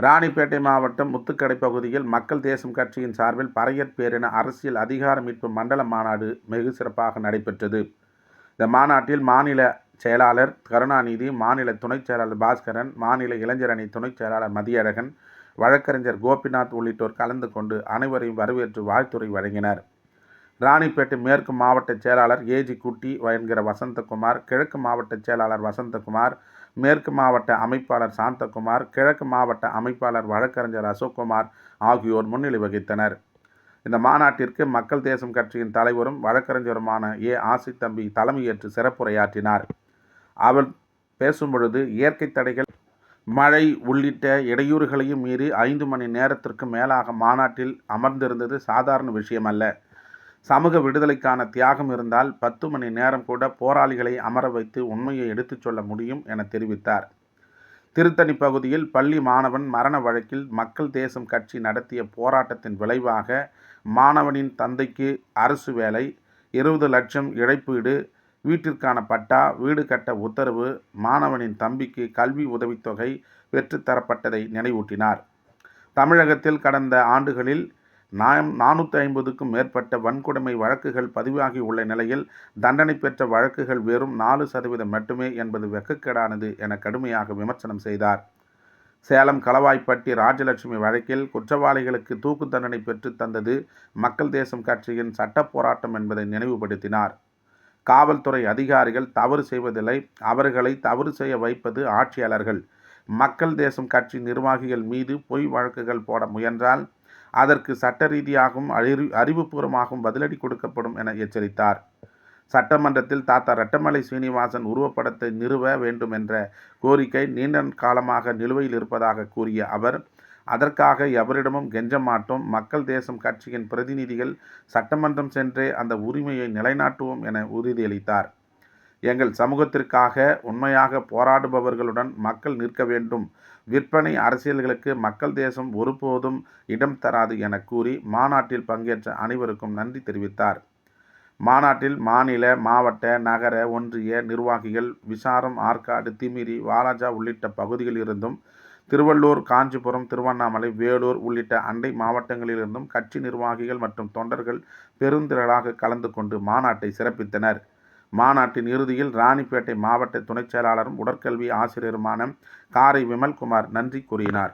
ராணிப்பேட்டை மாவட்டம் முத்துக்கடை பகுதியில் மக்கள் தேசம் கட்சியின் சார்பில் பறையர் பேரின அரசியல் அதிகார மீட்பு மண்டல மாநாடு வெகு சிறப்பாக நடைபெற்றது. இந்த மாநாட்டில் மாநில செயலாளர் கருணாநிதி மாநில துணைச் செயலாளர் பாஸ்கரன் மாநில இளைஞர் அணி துணைச் செயலாளர் மதியழகன் வழக்கறிஞர் கோபிநாத் உள்ளிட்டோர் கலந்து கொண்டு அனைவரையும் வரவேற்று வாழ்த்துறை வழங்கினர். ராணிப்பேட்டை மேற்கு மாவட்ட செயலாளர் ஏஜி குட்டி என்கிற வசந்தகுமார் கிழக்கு மாவட்ட செயலாளர் வசந்தகுமார் மேற்கு மாவட்ட அமைப்பாளர் சாந்தகுமார் கிழக்கு மாவட்ட அமைப்பாளர் வழக்கறிஞர் அசோக்குமார் ஆகியோர் முன்னிலை வகித்தனர். இந்த மாநாட்டிற்கு மக்கள் தேசம் கட்சியின் தலைவரும் வழக்கறிஞருமான ஏ. ஆசி தம்பி தலைமையேற்று சிறப்புரையாற்றினார். அவர் பேசும்பொழுது இயற்கை தடைகள் மழை உள்ளிட்ட இடையூறுகளையும் மீறி ஐந்து மணி நேரத்திற்கு மேலாக மாநாட்டில் அமர்ந்திருந்தது சாதாரண விஷயமல்ல. சமூக விடுதலைக்கான தியாகம் இருந்தால் பத்து மணி நேரம் கூட போராளிகளை அமர வைத்து உண்மையை எடுத்துச் சொல்ல முடியும் என தெரிவித்தார். திருத்தணி பகுதியில் பள்ளி மாணவன் மரண வழக்கில் மக்கள் தேசம் கட்சி நடத்திய போராட்டத்தின் விளைவாக மாணவனின் தந்தைக்கு அரசு வேலை இருபது லட்சம் இழப்பீடு வீட்டிற்கான பட்டா வீடு கட்ட உத்தரவு மாணவனின் தம்பிக்கு கல்வி உதவித்தொகை பெற்றுத்தரப்பட்டதை நினைவூட்டினார். தமிழகத்தில் கடந்த ஆண்டுகளில் நாம் நானூற்றி ஐம்பதுக்கும் மேற்பட்ட வன்கொடுமை வழக்குகள் பதிவாகி உள்ள நிலையில் தண்டனை பெற்ற வழக்குகள் வெறும் நாலு சதவீதம் மட்டுமே என்பது வெக்கக்கேடானது என கடுமையாக விமர்சனம் செய்தார். சேலம் களவாய்ப்பட்டி ராஜலட்சுமி வழக்கில் குற்றவாளிகளுக்கு தூக்கு தண்டனை பெற்று தந்தது மக்கள் தேசம் கட்சியின் சட்ட போராட்டம் என்பதை நினைவுபடுத்தினார். காவல்துறை அதிகாரிகள் தவறு செய்வதில்லை அவர்களை தவறு செய்ய வைப்பது ஆட்சியாளர்கள். மக்கள் தேசம் கட்சி நிர்வாகிகள் மீது பொய் வழக்குகள் போட முயன்றால் அதற்கு சட்ட ரீதியாகவும் அறிவு அறிவுபூர்வமாகவும் பதிலடி கொடுக்கப்படும் என எச்சரித்தார். சட்டமன்றத்தில் தாத்தா ரெட்டமலை சீனிவாசன் உருவப்படத்தை நிறுவ வேண்டும் என்ற கோரிக்கை நீண்ட காலமாக நிலுவையில் இருப்பதாக கூறிய அவர் அதற்காக எவரிடமும் கெஞ்ச மாட்டோம். மக்கள் தேசம் கட்சியின் பிரதிநிதிகள் சட்டமன்றம் சென்றே அந்த உரிமையை நிலைநாட்டுவோம் என உறுதியளித்தார். எங்கள் சமூகத்திற்காக உண்மையாக போராடுபவர்களுடன் மக்கள் நிற்க வேண்டும். விற்பனை அரசியல்களுக்கு மக்கள் தேசம் ஒருபோதும் இடம் தராது என கூறி மாநாட்டில் பங்கேற்ற அனைவருக்கும் நன்றி தெரிவித்தார். மாநாட்டில் மாநில மாவட்ட நகர ஒன்றிய நிர்வாகிகள் விசாரம் ஆற்காடு திமிரி வாலாஜா உள்ளிட்ட பகுதிகளிலிருந்தும் திருவள்ளூர் காஞ்சிபுரம் திருவண்ணாமலை வேலூர் உள்ளிட்ட அண்டை மாவட்டங்களிலிருந்தும் கட்சி நிர்வாகிகள் மற்றும் தொண்டர்கள் பெருந்திரளாக கலந்து கொண்டு மாநாட்டை சிறப்பித்தனர். மாநாட்டின் இறுதியில் ராணிப்பேட்டை மாவட்ட துணைச் செயலாளரும் உடற்கல்வி ஆசிரியருமான காரை விமல்குமார் நன்றி கூறினார்.